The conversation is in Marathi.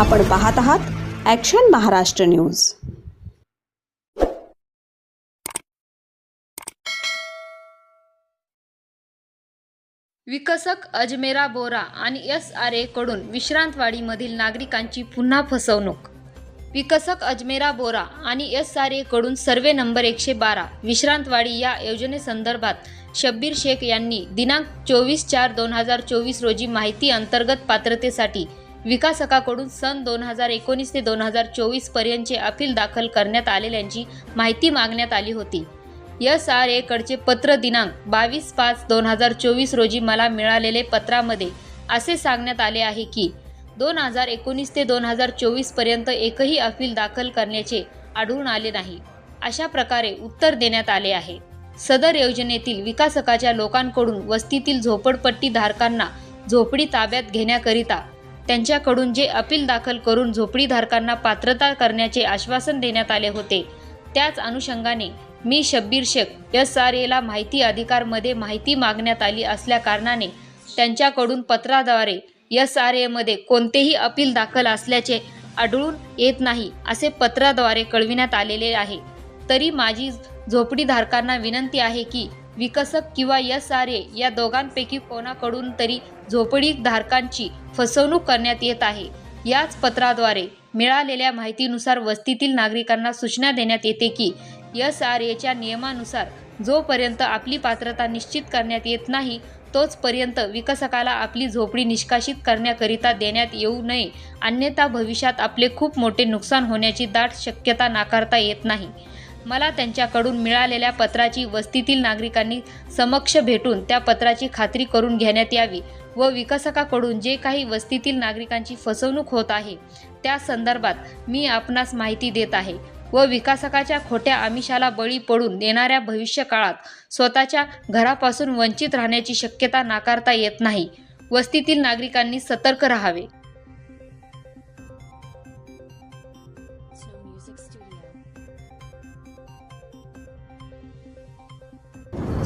आपण पाहत आहात ॲक्शन महाराष्ट्र न्यूज विकसक अजमेरा बोरा आणि एस आरकडून विश्रांतवाडीमधील नागरिकांची पुन्हा फसवणूक. विकसक अजमेरा बोरा आणि एस आरकडून सर्वे नंबर एकशे बारा विश्रांतवाडी या योजनेसंदर्भात शब्बीर शेख यांनी दिनांक चोवीस चार दोन हजार चोवीस रोजी माहिती अंतर्गत पात्रतेसाठी विकासकाकडून सन दोन हजार एकोणीस ते दोन हजार चोवीस पर्यंतचे अपील दाखल करण्यात आलेल्यांची माहिती मागण्यात आली होती. एस आर एकडचे पत्र दिनांक बावीस पाच दोन हजार चोवीस रोजी मला मिळालेले पत्रामध्ये असे सांगण्यात आले आहे की दोन हजार एकोणीस ते दोन हजार चोवीसपर्यंत एकही अपील दाखल करण्याचे आढळून आले नाही. अशा प्रकारे उत्तर देण्यात आले आहे. सदर योजनेतील विकासकाच्या लोकांकडून वस्तीतील झोपडपट्टी धारकांना झोपडी ताब्यात घेण्याकरिता त्यांच्याकडून जे अपील दाखल करून झोपडीधारकांना पात्रता करण्याचे आश्वासन देण्यात आले होते. त्याच अनुषंगाने मी शब्बीर शेख एस आर एला माहिती अधिकारमध्ये माहिती मागण्यात आली असल्या कारणाने त्यांच्याकडून पत्राद्वारे एस आर एमध्ये कोणतेही अपील दाखल असल्याचे आढळून येत नाही असे पत्राद्वारे कळविण्यात आलेले आहे. तरी माझी झोपडीधारकांना विनंती आहे की विकसक किंवा एस आर ए या दोघांपैकी कोणाकडून तरी झोपडीधारकांची फसवणूक करण्यात येत आहे? याच पत्राद्वारे मिळालेल्या माहितीनुसार वस्तीतील नागरिकांना सूचना देण्यात येते की एस आर एच्या नियमानुसार जोपर्यंत आपली पात्रता निश्चित करण्यात येत नाही तोचपर्यंत विकसकाला आपली झोपडी निष्कासित करण्याकरिता देण्यात येऊ नये. अन्यथा भविष्यात आपले खूप मोठे नुकसान होण्याची दाट शक्यता नाकारता येत नाही. मला त्यांच्याकडून मिळालेल्या पत्राची वस्तीतील नागरिकांनी समक्ष भेटून त्या पत्राची खात्री करून घेण्यात यावी व विकसकाकडून जे काही वस्तीतील नागरिकांची फसवणूक होत आहे त्या संदर्भात मी आपणास माहिती देत आहे व विकासकाच्या खोट्या आमिषाला बळी पडून येणाऱ्या भविष्य काळात स्वतःच्या घरापासून वंचित राहण्याची शक्यता नाकारता येत नाही. वस्तीतील नागरिकांनी सतर्क राहावे.